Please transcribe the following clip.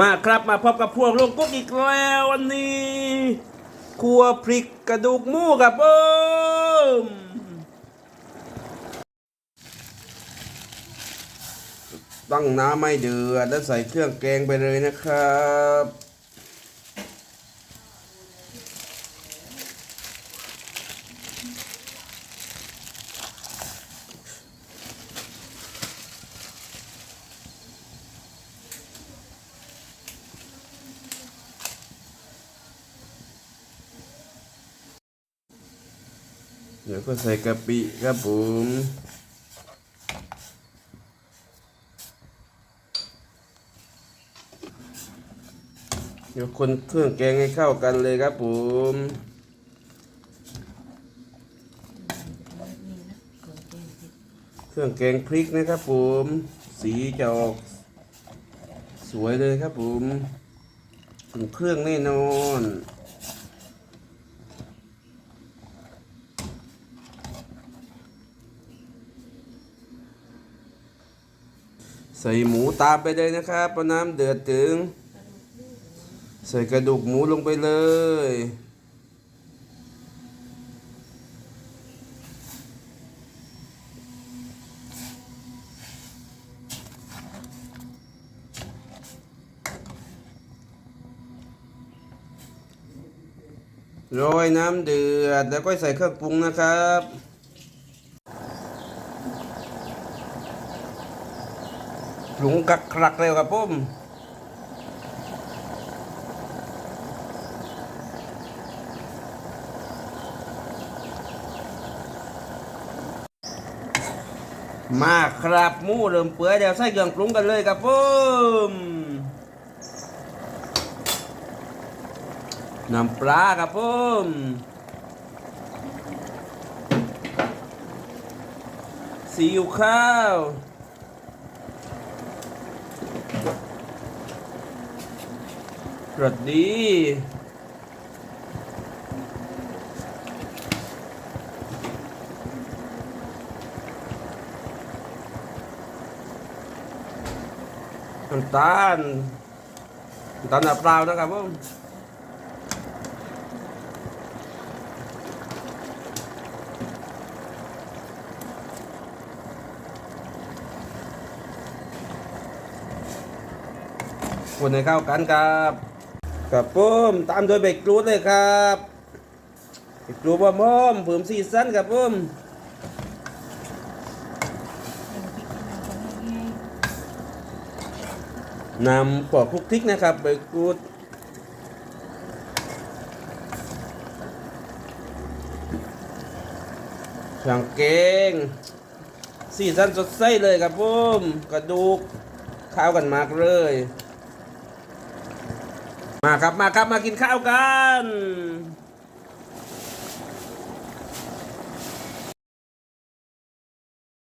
มาครับมาพบกับพวกลูกกุ๊กอีกแล้ววันนี้ครัวพริกกระดูกหมูครับผมตั้งน้ำไม่เดือดแล้วใส่เครื่องแกงไปเลยนะครับ เดี๋ยวก็ใส่กะปิครับผมเดี๋ยวคนเครื่องแกงให้เข้ากันเลยครับผมเครื่องแกงพริกนะครับผม สีจะออกสวยเลยครับผมถึงเครื่องแน่นอน ใส่หมูตามไปเลยนะครับพอน้ำเดือดถึง ใส่กระดูกหมูลงไปเลย โรยน้ำเดือดแล้วก็ใส่เครื่องปรุงนะครับ ปรุงกักครักเร็วครับผมมาครับหมูเริ่มเปื่อยเดี๋ยวใส่เครื่องปรุงกันเลยครับผมน้ำปลาครับผมซีอิ๊วข้าว รสดี น้ำตาลน้ำตาลแบบเปล่านะครับผมคนให้เข้ากันครับ กับผมตามโดยเบรกกรูดเลยครับเบรกกรูดว่าม่อมเพิ่มซีซั่นครับผมนำปอกคลุกพริกนะครับเบรกกรูดช่างเกงซีซันสดใสเลยครับผมกระดูกข้าวกันมากเลย มาครับมาครับมากินข้าวกัน